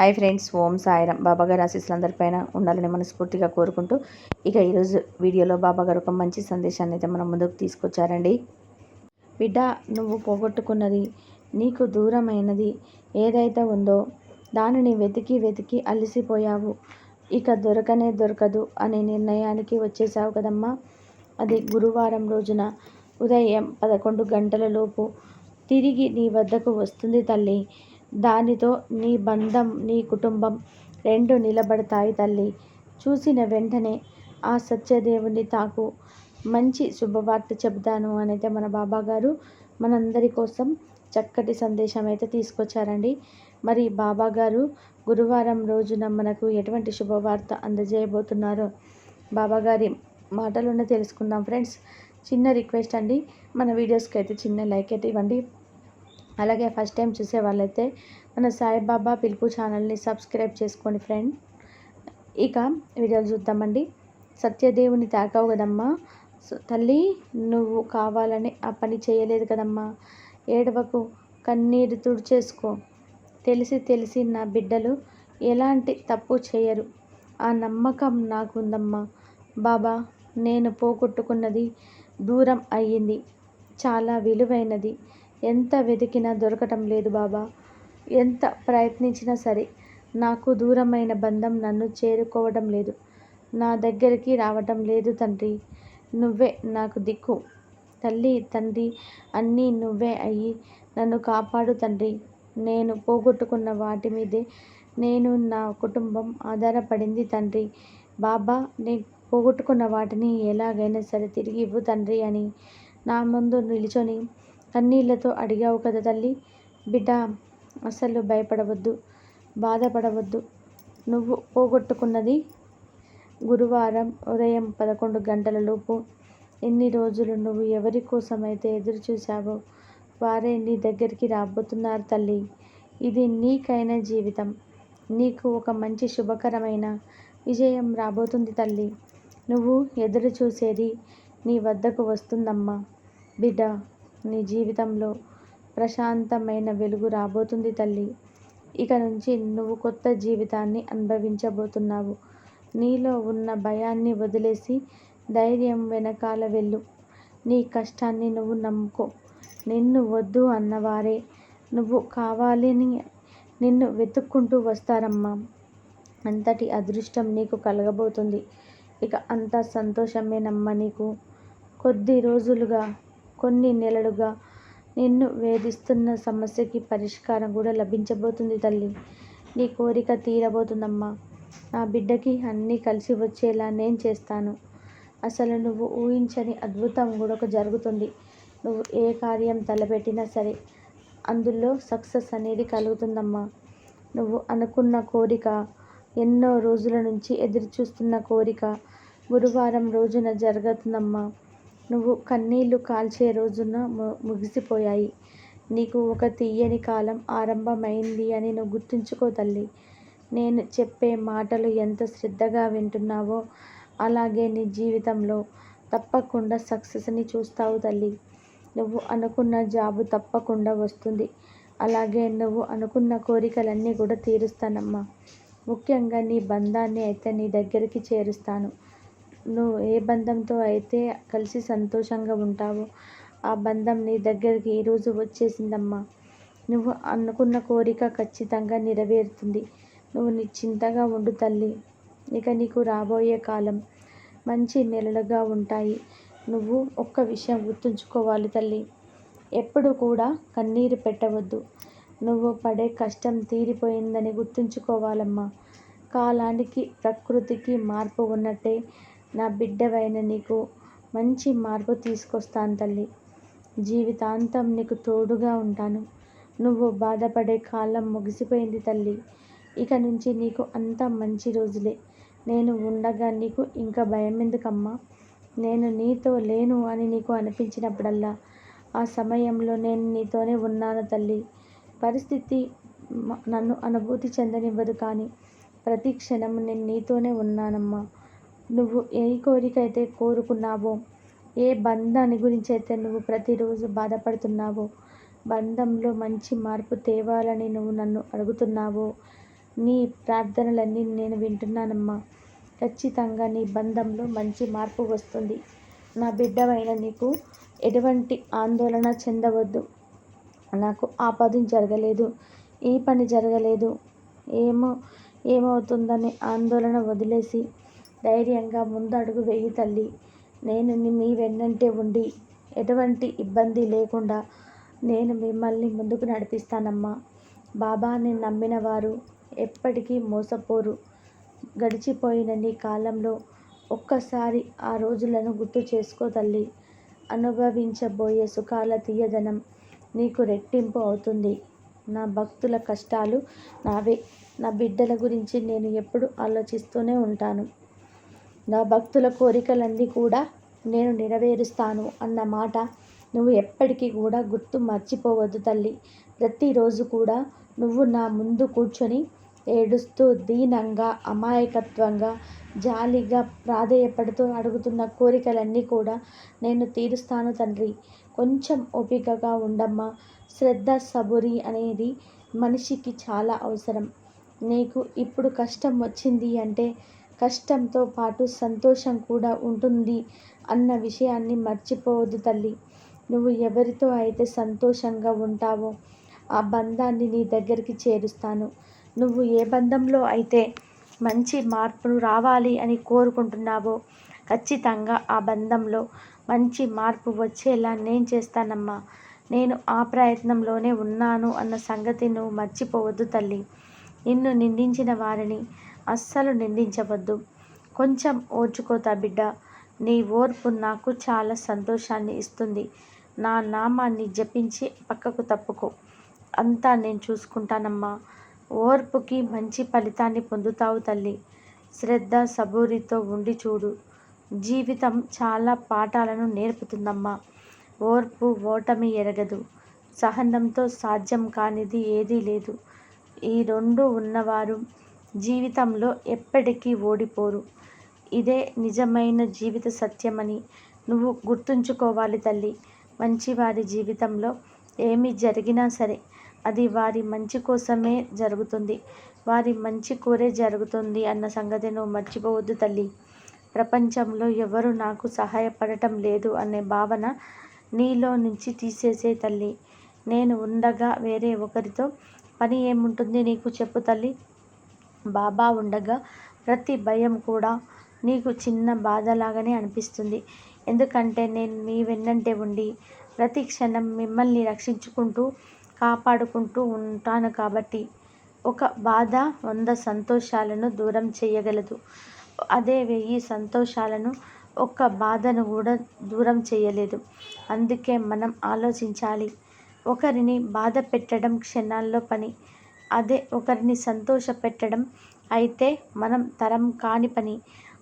Hi friends ఓం సాయిరం బాబాగారు ఆశీస్సులు అందరిపైన ఉండాలని మనస్ఫూర్తిగా కోరుకుంటూ ఇక ఈరోజు వీడియోలో బాబాగారు ఒక మంచి సందేశాన్ని అయితే మనం ముందుకు తీసుకొచ్చారండి. బిడ్డ నువ్వు పోగొట్టుకున్నది నీకు దూరమైనది ఏదైతే ఉందో దానిని వెతికి వెతికి అలసిపోయావు. ఇక దొరకనే దొరకదు అనే నిర్ణయానికి వచ్చేసావు కదమ్మా. అది గురువారం రోజున ఉదయం పదకొండు గంటల లోపు తిరిగి నీ వద్దకు వస్తుంది తల్లి. దానితో నీ బంధం నీ కుటుంబం రెండు నిలబడతాయి తల్లి. చూసిన వెంటనే ఆ సత్యదేవుని తాకు. మంచి శుభవార్త చెబుతాను అనైతే మన బాబా గారు మనందరి కోసం చక్కటి సందేశం అయితే తీసుకొచ్చారండి. మరి బాబా గారు గురువారం రోజున మనకు ఎటువంటి శుభవార్త అందజేయబోతున్నారో బాబా గారి మాటలోనే తెలుసుకుందాం ఫ్రెండ్స్. చిన్న రిక్వెస్ట్ అండి మన వీడియోస్కి అయితే చిన్న లైక్ అయితే ఇవ్వండి. అలాగే ఫస్ట్ టైం చూసే వాళ్ళైతే మన సాయిబాబా పిలుపు ఛానల్ని సబ్స్క్రైబ్ చేసుకోండి ఫ్రెండ్. ఇక వీడియోలు చూద్దామండి. సత్యదేవుని తాకావు కదమ్మా. తల్లి నువ్వు కావాలని ఆ పని చేయలేదు కదమ్మా. ఏడవకు కన్నీరు తుడిచేసుకో. తెలిసి తెలిసి నా బిడ్డలు ఎలాంటి తప్పు చేయరు. ఆ నమ్మకం నాకుందమ్మా. బాబా నేను పోగొట్టుకున్నది దూరం అయ్యింది. చాలా విలువైనది. ఎంత వెతికినా దొరకటం లేదు బాబా. ఎంత ప్రయత్నించినా సరే నాకు దూరమైన బంధం నన్ను చేరుకోవడం లేదు. నా దగ్గరికి రావటం లేదు తండ్రి. నువ్వే నాకు దిక్కు. తల్లి తండ్రి అన్నీ నువ్వే అయ్యి నన్ను కాపాడు తండ్రి. నేను పోగొట్టుకున్న వాటి మీదే నేను నా కుటుంబం ఆధారపడింది తండ్రి. బాబా నీ పోగొట్టుకున్న వాటిని ఎలాగైనా సరే తిరిగి ఇవ్వు తండ్రి అని నా ముందు నిల్చొని కన్నీళ్ళతో అడిగావు కదా తల్లి. బిడ్డ అసలు భయపడవద్దు బాధపడవద్దు. నువ్వు పోగొట్టుకున్నది గురువారం ఉదయం పదకొండు గంటల లోపు. ఎన్ని రోజులు నువ్వు ఎవరి కోసమైతే ఎదురు చూశావో వారే నీ దగ్గరికి రాబోతున్నారు తల్లి. ఇది నీకైన జీవితం. నీకు ఒక మంచి శుభకరమైన విజయం రాబోతుంది తల్లి. నువ్వు ఎదురు చూసేది నీ వద్దకు వస్తుందమ్మా. బిడ్డ నీ జీవితంలో ప్రశాంతమైన వెలుగు రాబోతుంది తల్లి. ఇక నుంచి నువ్వు కొత్త జీవితాన్ని అనుభవించబోతున్నావు. నీలో ఉన్న భయాన్ని వదిలేసి ధైర్యం వెనకాల వెళ్ళు. నీ కష్టాన్ని నువ్వు నమ్ముకో. నిన్ను వద్దు అన్నవారే. నువ్వు కావాలని నిన్ను వెతుక్కుంటూ వస్తారమ్మా. అంతటి అదృష్టం నీకు కలగబోతుంది. ఇక అంత సంతోషమేనమ్మా నీకు. కొద్ది రోజులుగా కొన్ని నెలలుగా నిన్ను వేధిస్తున్న సమస్యకి పరిష్కారం కూడా లభించబోతుంది తల్లి. నీ కోరిక తీరబోతుందమ్మా. నా బిడ్డకి అన్నీ కలిసి వచ్చేలా నేను చేస్తాను. అసలు నువ్వు ఊహించని అద్భుతం కూడా ఒక జరుగుతుంది. నువ్వు ఏ కార్యం తలపెట్టినా సరే అందులో సక్సెస్ అనేది కలుగుతుందమ్మా. నువ్వు అనుకున్న కోరిక ఎన్నో రోజుల నుంచి ఎదురు చూస్తున్న కోరిక గురువారం రోజున జరుగుతుందమ్మా. నువ్వు కన్నీళ్ళు కాల్చే రోజున ముగిసిపోయాయి. నీకు ఒక తీయని కాలం ఆరంభమైంది అని నువ్వు గుర్తుంచుకో తల్లి. నేను చెప్పే మాటలు ఎంత శ్రద్ధగా వింటున్నావో అలాగే నీ జీవితంలో. తప్పకుండా సక్సెస్ని చూస్తావు తల్లి. నువ్వు అనుకున్న జాబు తప్పకుండా వస్తుంది. అలాగే నువ్వు అనుకున్న కోరికలన్నీ కూడా తీరుస్తానమ్మా. ముఖ్యంగా నీ బంధాన్ని అయితే నీ దగ్గరికి చేరుస్తాను. నువ్వు ఏ బంధంతో అయితే కలిసి సంతోషంగా ఉంటావో ఆ బంధం నీ దగ్గరికి ఈరోజు వచ్చేసిందమ్మా. నువ్వు అనుకున్న కోరిక ఖచ్చితంగా నెరవేరుతుంది. నువ్వు నిశ్చింతగా ఉండు తల్లి. ఇక నీకు రాబోయే కాలం మంచి నెలలుగా ఉంటాయి. నువ్వు ఒక్క విషయం గుర్తుంచుకోవాలి తల్లి. ఎప్పుడు కూడా కన్నీరు పెట్టవద్దు. నువ్వు పడే కష్టం తీరిపోయిందని గుర్తుంచుకోవాలమ్మా. కాలానికి ప్రకృతికి మార్పు ఉన్నట్టే నా బిడ్డవైన నీకు మంచి మార్పు తీసుకొస్తాను తల్లి. జీవితాంతం నీకు తోడుగా ఉంటాను. నువ్వు బాధపడే కాలం ముగిసిపోయింది తల్లి. ఇక నుంచి నీకు అంత మంచి రోజులే. నేను ఉండగా నీకు ఇంకా భయం ఎందుకమ్మా? నేను నీతో లేను అని నీకు అనిపించినప్పుడల్లా ఆ సమయంలో నేను నీతోనే ఉన్నాను తల్లి. పరిస్థితి నన్ను అనుభూతి చెందనివ్వదు కానీ ప్రతి క్షణం నేను నీతోనే ఉన్నానమ్మా. నువ్వు ఏ కోరిక అయితే కోరుకున్నావో ఏ బంధాన్ని గురించి అయితే నువ్వు ప్రతిరోజు బాధపడుతున్నావో బంధంలో మంచి మార్పు తేవాలని నువ్వు నన్ను అడుగుతున్నావో నీ ప్రార్థనలన్నీ నేను వింటున్నానమ్మా. ఖచ్చితంగా నీ బంధంలో మంచి మార్పు వస్తుంది. నా బిడ్డవైన నీకు ఎటువంటి ఆందోళన చెందవద్దు. నాకు ఆ పదం జరగలేదు. ఈ పని జరగలేదు. ఏమో ఏమవుతుందనే ఆందోళన వదిలేసి ధైర్యంగా ముందడుగు వేయి తల్లి. నేను మీ వెన్నంటే ఉండి ఎటువంటి ఇబ్బంది లేకుండా నేను మిమ్మల్ని ముందుకు నడిపిస్తానమ్మా. బాబాని నమ్మిన వారు ఎప్పటికీ మోసపోరు. గడిచిపోయిన నీ కాలంలో ఒక్కసారి ఆ రోజులను గుర్తు చేసుకో తల్లి. అనుభవించబోయే సుఖాల తీయదనం నీకు రెట్టింపు అవుతుంది. నా భక్తుల కష్టాలు నావే. నా బిడ్డల గురించి నేను ఎప్పుడు ఆలోచిస్తూనే ఉంటాను. నా భక్తుల కోరికలన్నీ కూడా నేను నెరవేరుస్తాను అన్న మాట నువ్వు ఎప్పటికీ కూడా గుర్తు మర్చిపోవద్దు తల్లి. ప్రతిరోజు కూడా నువ్వు నా ముందు కూర్చొని ఏడుస్తూ దీనంగా అమాయకత్వంగా జాలిగా ప్రాధేయపడుతూ అడుగుతున్న కోరికలన్నీ కూడా నేను తీరుస్తాను తండ్రి. కొంచెం ఓపికగా ఉండమ్మా. శ్రద్ధ సబురి అనేది మనిషికి చాలా అవసరం. నీకు ఇప్పుడు కష్టం వచ్చింది అంటే కష్టంతో పాటు సంతోషం కూడా ఉంటుంది అన్న విషయాన్ని మర్చిపోవద్దు తల్లి. నువ్వు ఎవరితో అయితే సంతోషంగా ఉంటావో ఆ బంధాన్ని నీ దగ్గరికి చేరుస్తాను. నువ్వు ఏ బంధంలో అయితే మంచి మార్పులు రావాలి అని కోరుకుంటున్నావో ఖచ్చితంగా ఆ బంధంలో మంచి మార్పు వచ్చేలా నేను చేస్తానమ్మా. నేను ఆ ప్రయత్నంలోనే ఉన్నాను అన్న సంగతి నువ్వు మర్చిపోవద్దు తల్లి. నిన్ను నిందించిన వారిని అస్సలు నిందించవద్దు. కొంచెం ఓర్చుకోతా బిడ్డ నీ ఓర్పు నాకు చాలా సంతోషాన్ని ఇస్తుంది. నా నామాన్ని జపించి పక్కకు తప్పుకో. అంతా నేను చూసుకుంటానమ్మా. ఓర్పుకి మంచి ఫలితాన్ని పొందుతావు తల్లి. శ్రద్ధ సబూరితో ఉండి చూడు. జీవితం చాలా పాఠాలను నేర్పుతుందమ్మా. ఓర్పు ఓటమి ఎరగదు. సహనంతో సాధ్యం కానిది ఏదీ లేదు. ఈ రెండు ఉన్నవారు జీవితంలో ఎప్పటికీ ఓడిపోరు. ఇదే నిజమైన జీవిత సత్యమని నువ్వు గుర్తుంచుకోవాలి తల్లి. మంచివారి జీవితంలో ఏమి జరిగినా సరే అది వారి మంచి కోసమే జరుగుతుంది. వారి మంచి కోరే జరుగుతుంది అన్న సంగతి నువ్వు మర్చిపోవద్దు తల్లి. ప్రపంచంలో ఎవరు నాకు సహాయపడటం లేదు అనే భావన నీలో నుంచి తీసేసే తల్లి. నేను ఉండగా వేరే ఒకరితో పని ఏముంటుంది నీకు చెప్పు తల్లి. బాబా ఉండగా ప్రతి భయం కూడా నీకు చిన్న బాధలాగానే అనిపిస్తుంది. ఎందుకంటే నేను మీ వెన్నంటే ఉండి ప్రతి క్షణం మిమ్మల్ని రక్షించుకుంటూ కాపాడుకుంటూ ఉంటాను కాబట్టి ఒక బాధ వంద సంతోషాలను దూరం చేయగలదు. అదే వెయ్యి సంతోషాలను ఒక్క బాధను కూడా దూరం చేయలేదు. అందుకే మనం ఆలోచించాలి. ఒకరిని బాధ పెట్టడం క్షణాల్లో పని. అదే ఒకరిని సంతోష పెట్టడం అయితే మనం తరం కాని పని.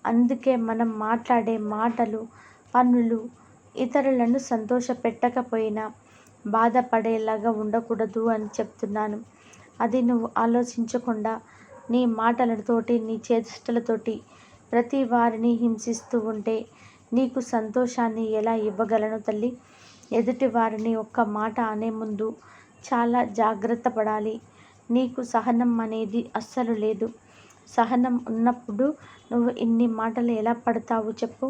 అందుకే మనం మాట్లాడే మాటలు పనులు ఇతరులను సంతోష పెట్టకపోయినా బాధపడేలాగా ఉండకూడదు అని చెప్తున్నాను. అది నువ్వు ఆలోచించకుండా నీ మాటలతోటి నీ చేష్టలతోటి ప్రతి వారిని హింసిస్తూ ఉంటే నీకు సంతోషాన్ని ఎలా ఇవ్వగలను తల్లి? ఎదుటి వారిని ఒక్క మాట అనే ముందు చాలా జాగ్రత్త పడాలి. నీకు సహనం అనేది అస్సలు లేదు. సహనం ఉన్నప్పుడు నువ్వు ఇన్ని మాటలు ఎలా పడతావు చెప్పు.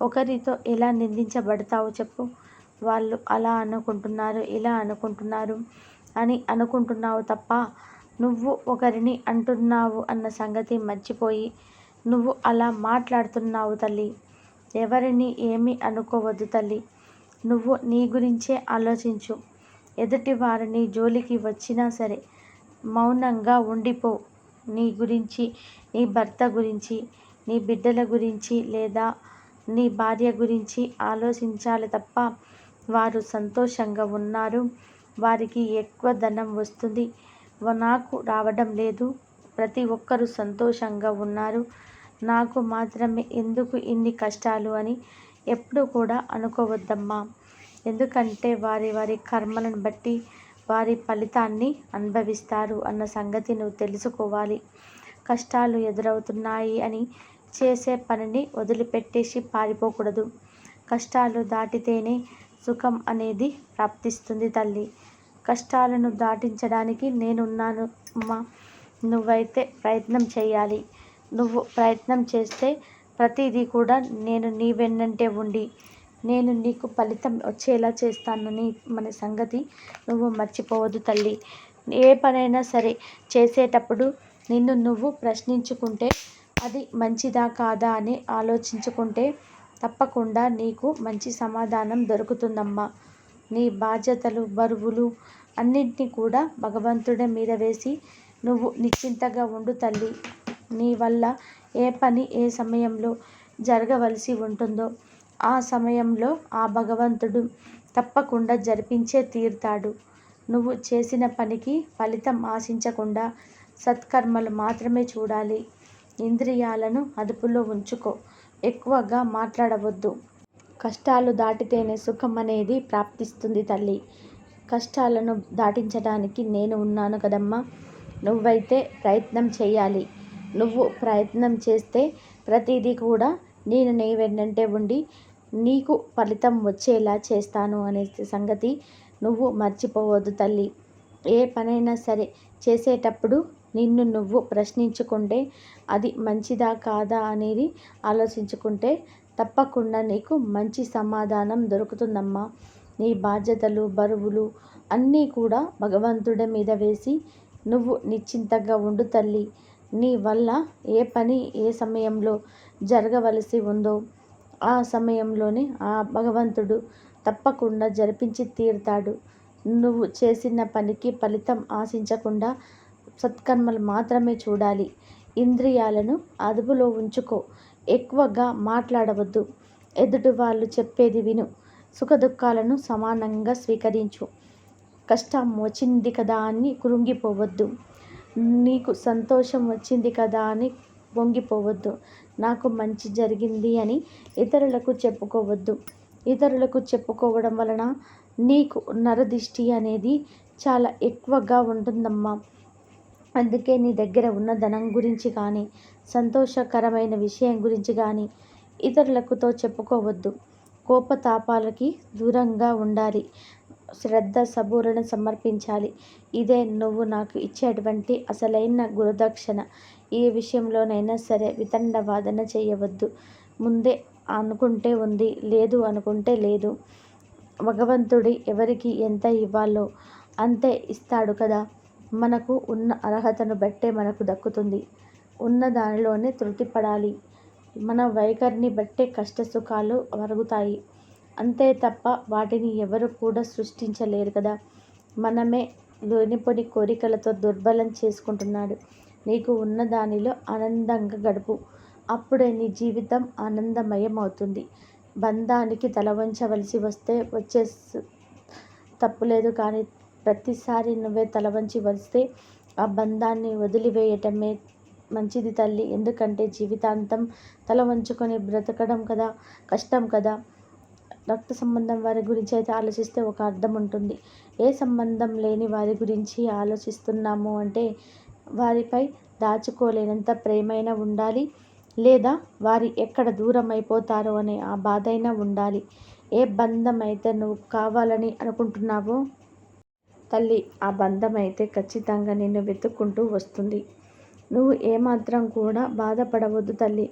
ఒకరితో ఎలా నిందించబడతావు చెప్పు. వాళ్ళు అలా అనుకుంటున్నారు ఇలా అనుకుంటున్నారు అని అనుకుంటున్నావు తప్ప నువ్వు ఒకరిని అంటున్నావు అన్న సంగతి మర్చిపోయి నువ్వు అలా మాట్లాడుతున్నావు తల్లి. ఎవరిని ఏమీ అనుకోవద్దు తల్లి. నువ్వు నీ గురించే ఆలోచించు. ఎదుటి వారిని జోలికి వచ్చినా సరే మౌనంగా ఉండిపో. నీ గురించి నీ భర్త గురించి నీ బిడ్డల గురించి లేదా నీ భార్య గురించి ఆలోచించాలి తప్ప వారు సంతోషంగా ఉన్నారు. వారికి ఎక్కువ ధనం వస్తుంది. నాకు రావడం లేదు. ప్రతి ఒక్కరూ సంతోషంగా ఉన్నారు. నాకు మాత్రమే ఎందుకు ఇన్ని కష్టాలు అని ఎప్పుడు కూడా అనుకోవద్దమ్మా. ఎందుకంటే వారి వారి కర్మలను బట్టి వారి ఫలితాన్ని అనుభవిస్తారు అన్న సంగతి నువ్వు తెలుసుకోవాలి. కష్టాలు ఎదురవుతున్నాయి అని చేసే పనిని వదిలిపెట్టేసి పారిపోకూడదు. కష్టాలు దాటితేనే సుఖం అనేది ప్రాప్తిస్తుంది తల్లి. కష్టాలను దాటించడానికి నేనున్నాను అమ్మా. నువ్వైతే ప్రయత్నం చేయాలి. నువ్వు ప్రయత్నం చేస్తే ప్రతిదీ కూడా నేను నీ వెన్నంటే ఉండి నేను నీకు ఫలితం వచ్చేలా చేస్తానని మన సంగతి. నువ్వు మర్చిపోవద్దు తల్లి. ఏ పనైనా సరే చేసేటప్పుడు నిన్ను నువ్వు ప్రశ్నించుకుంటే అది మంచిదా కాదా అని ఆలోచించుకుంటే తప్పకుండా నీకు మంచి సమాధానం దొరుకుతుందమ్మా. నీ బాధ్యతలు బరువులు అన్నింటినీ కూడా భగవంతుడి మీద వేసి నువ్వు నిశ్చింతగా ఉండు తల్లి. నీ వల్ల ఏ పని ఏ సమయంలో జరగవలసి ఉంటుందో ఆ సమయంలో ఆ భగవంతుడు తప్పకుండా జరిపించే తీరుతాడు. నువ్వు చేసిన పనికి ఫలితం ఆశించకుండా సత్కర్మలు మాత్రమే చూడాలి. ఇంద్రియాలను అదుపులో ఉంచుకో. ఎక్కువగా మాట్లాడవద్దు. కష్టాలు దాటితేనే సుఖం అనేది ప్రాప్తిస్తుంది తల్లి. కష్టాలను దాటించడానికి నేను ఉన్నాను కదమ్మా. నువ్వైతే ప్రయత్నం చేయాలి. నువ్వు ప్రయత్నం చేస్తే ప్రతిదీ కూడా నేను నీ వెన్నంటే ఉండి నీకు ఫలితం వచ్చేలా చేస్తాను అనే సంగతి నువ్వు మర్చిపోవద్దు తల్లి. ఏ పనైనా సరే చేసేటప్పుడు నిన్ను నువ్వు ప్రశ్నించుకుంటే అది మంచిదా కాదా అనేది ఆలోచించుకుంటే తప్పకుండా నీకు మంచి సమాధానం దొరుకుతుందమ్మా. నీ బాధ్యతలు బరువులు అన్నీ కూడా భగవంతుడి మీద వేసి నువ్వు నిశ్చింతగా ఉండు తల్లి. నీ వల్ల ఏ పని ఏ సమయంలో జరగవలసి ఉందో ఆ సమయంలోనే ఆ భగవంతుడు తప్పకుండా జరిపించి తీరుతాడు. నువ్వు చేసిన పనికి ఫలితం ఆశించకుండా సత్కర్మలు మాత్రమే చూడాలి. ఇంద్రియాలను అదుపులో ఉంచుకో. ఎక్కువగా మాట్లాడవద్దు. ఎదుటి వాళ్ళు చెప్పేది విను. సుఖదుఖాలను సమానంగా స్వీకరించు. కష్టం వచ్చింది కదా అని కృంగిపోవద్దు నీకు సంతోషం వచ్చింది కదా అని పొంగిపోవద్దు. నాకు మంచి జరిగింది అని ఇతరులకు చెప్పుకోవద్దు. ఇతరులకు చెప్పుకోవడం వలన నీకు నరదిష్టి అనేది చాలా ఎక్కువగా ఉంటుందమ్మా. అందుకే నీ దగ్గర ఉన్న ధనం గురించి కానీ సంతోషకరమైన విషయం గురించి కానీ ఇతరులకుతో చెప్పుకోవద్దు. కోపతాపాలకి దూరంగా ఉండాలి. శ్రద్ధ సబూరణ సమర్పించాలి. ఇదే నువ్వు నాకు ఇచ్చేటువంటి అసలైన గురుదక్షిణ. ఏ విషయంలోనైనా సరే వితండ వాదన చేయవద్దు. ముందే అనుకుంటే ఉంది లేదు అనుకుంటే లేదు. భగవంతుడి ఎవరికి ఎంత ఇవ్వాలో అంతే ఇస్తాడు కదా. మనకు ఉన్న అర్హతను బట్టే మనకు దక్కుతుంది. ఉన్న దానిలోనే తృప్తిపడాలి. మన వైఖరిని బట్టే కష్ట సుఖాలు వరుగుతాయి అంతే తప్ప వాటిని ఎవరు కూడా సృష్టించలేరు కదా. మనమే లేనిపోని కోరికలతో దుర్బలం చేసుకుంటున్నాడు. నీకు ఉన్న దానిలో ఆనందంగా గడుపు. అప్పుడే నీ జీవితం ఆనందమయం అవుతుంది బంధానికి తల వంచవలసి వస్తే వచ్చే తప్పులేదు కానీ ప్రతిసారి నువ్వే తల వంచి వస్తే ఆ బంధాన్ని వదిలివేయటమే మంచిది తల్లి. ఎందుకంటే జీవితాంతం తల వంచుకొని బ్రతకడం కదా కష్టం కదా. రక్త సంబంధం వారి గురించి అయితే ఆలోచిస్తే ఒక అర్థం ఉంటుంది. ఏ సంబంధం లేని వారి గురించి ఆలోచిస్తున్నాము అంటే వారిపై దాచుకోలేనంత ప్రేమైనా ఉండాలి లేదా వారి ఎక్కడ దూరం అయిపోతారో అనే ఆ బాధ అయినా ఉండాలి. ఏ బంధం అయితే నువ్వు కావాలని అనుకుంటున్నావో తల్లి ఆ బంధం అయితే ఖచ్చితంగా నిన్ను వెతుక్కుంటూ వస్తుంది. నువ్వు ఏమాత్రం కూడా బాధపడవద్దు తల్లి.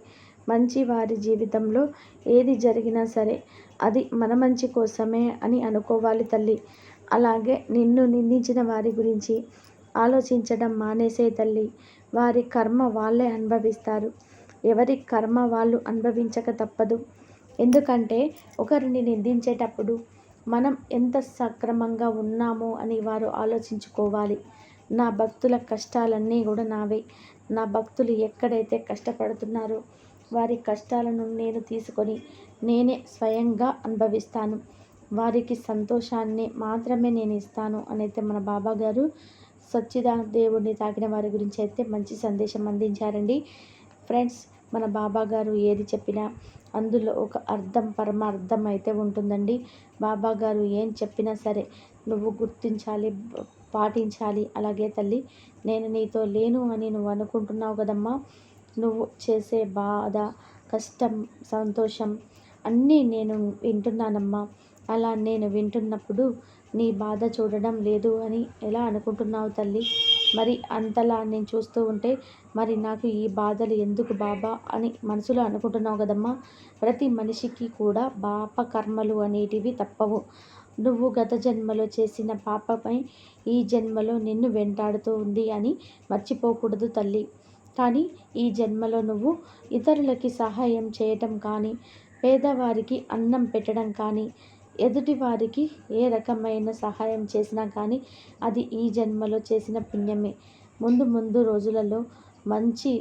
మంచి వారి జీవితంలో ఏది జరిగినా సరే అది మన మంచి కోసమే అని అనుకోవాలి తల్లి. అలాగే నిన్ను నిందించిన వారి గురించి ఆలోచించడం మానేసే తల్లి. వారి కర్మ వాళ్ళే అనుభవిస్తారు. ఎవరి కర్మ వాళ్ళు అనుభవించక తప్పదు. ఎందుకంటే ఒకరిని నిందించేటప్పుడు మనం ఎంత సక్రమంగా ఉన్నామో అని వారు ఆలోచించుకోవాలి. నా భక్తుల కష్టాలన్నీ కూడా నావే. నా భక్తులు ఎక్కడైతే కష్టపడుతున్నారో వారి కష్టాలను నేను తీసుకొని నేనే స్వయంగా అనుభవిస్తాను. వారికి సంతోషాన్ని మాత్రమే నేను ఇస్తాను అనైతే మన బాబా గారు సచ్చిదా దేవుడిని తాకిన వారి గురించి అయితే మంచి సందేశం అందించారండి. ఫ్రెండ్స్ మన బాబా గారు ఏది చెప్పినా అందులో ఒక అర్థం పరమార్థం అయితే ఉంటుందండి. బాబా గారు ఏం చెప్పినా సరే నువ్వు గుర్తించాలి పాటించాలి. అలాగే తల్లి నేను నీతో లేను అని నువ్వు అనుకుంటున్నావు కదమ్మా. నువ్వు చేసే బాధ కష్టం సంతోషం అన్నీ నేను వింటున్నానమ్మా. అలా నేను వింటున్నప్పుడు నీ బాధ చూడడం లేదు అని ఎలా అనుకుంటున్నావు తల్లి? మరి అంతలా నేను చూస్తూ ఉంటే మరి నాకు ఈ బాధలు ఎందుకు బాబా అని మనసులో అనుకుంటున్నావు కదమ్మా? ప్రతి మనిషికి కూడా పాప కర్మలు అనేటివి తప్పవు. నువ్వు గత జన్మలో చేసిన పాపపై ఈ జన్మలో నిన్ను వెంటాడుతూ ఉంది అని మర్చిపోకూడదు తల్లి. కానీ ఈ జన్మలో నువ్వు ఇతరులకి సహాయం చేయటం కానీ పేదవారికి అన్నం పెట్టడం కానీ ఎదుటివారికి ఏ రకమైన సహాయం చేసినా కానీ అది ఈ జన్మలో చేసిన పుణ్యమే. ముందు ముందు రోజులలో మంచి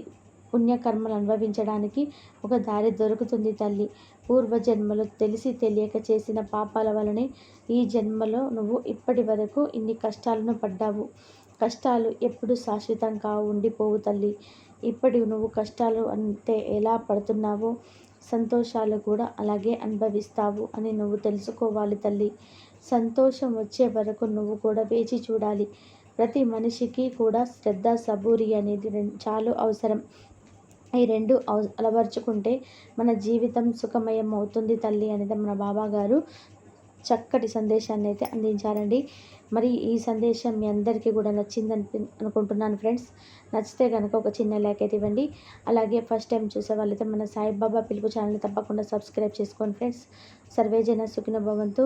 పుణ్యకర్మలు అనుభవించడానికి ఒక దారి దొరుకుతుంది తల్లి. పూర్వజన్మలో తెలిసి తెలియక చేసిన పాపాల వలనే ఈ జన్మలో నువ్వు ఇప్పటి వరకు ఇన్ని కష్టాలను పడ్డావు. కష్టాలు ఎప్పుడు శాశ్వతంగా ఉండిపోవు తల్లి. ఇప్పటి నువ్వు కష్టాలు అంటే ఎలా పడుతున్నావో సంతోషాలు కూడా అలాగే అనుభవిస్తావు అని నువ్వు తెలుసుకోవాలి తల్లి. సంతోషం వచ్చే వరకు నువ్వు కూడా వేచి చూడాలి. ప్రతి మనిషికి కూడా శ్రద్ధ సబూరి అనేది చాలా అవసరం. ఈ రెండు అలవర్చుకుంటే మన జీవితం సుఖమయం అవుతుంది తల్లి అనేది మన బాబా గారు చక్కటి సందేశాన్ని అయితే అందించారండి. మరి ఈ సందేశం మీ అందరికీ కూడా నచ్చిందని అనుకుంటున్నాను ఫ్రెండ్స్. నచ్చితే కనుక ఒక చిన్న లైక్ అయితే ఇవ్వండి. అలాగే ఫస్ట్ టైం చూసే వాళ్ళైతే మన సాయిబాబా పిలుపు ఛానల్ని తప్పకుండా సబ్స్క్రైబ్ చేసుకోండి ఫ్రెండ్స్. సర్వేజన సుఖిన భవంతు.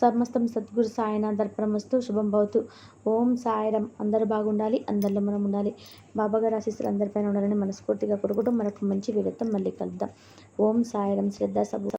సమస్తం సద్గురు సాయన దర్పణమస్తు శుభం భవతు. ఓం సాయిరం అందరూ బాగుండాలి. అందరిలో మనం ఉండాలి. బాబాగారు ఆశీస్సులు అందరిపైన ఉండాలని మనస్ఫూర్తిగా కొడుకుంటూ మనకు మంచి వీడియోతో మళ్ళీ కలుద్దాం. ఓం సాయిరం శ్రద్ధ సబు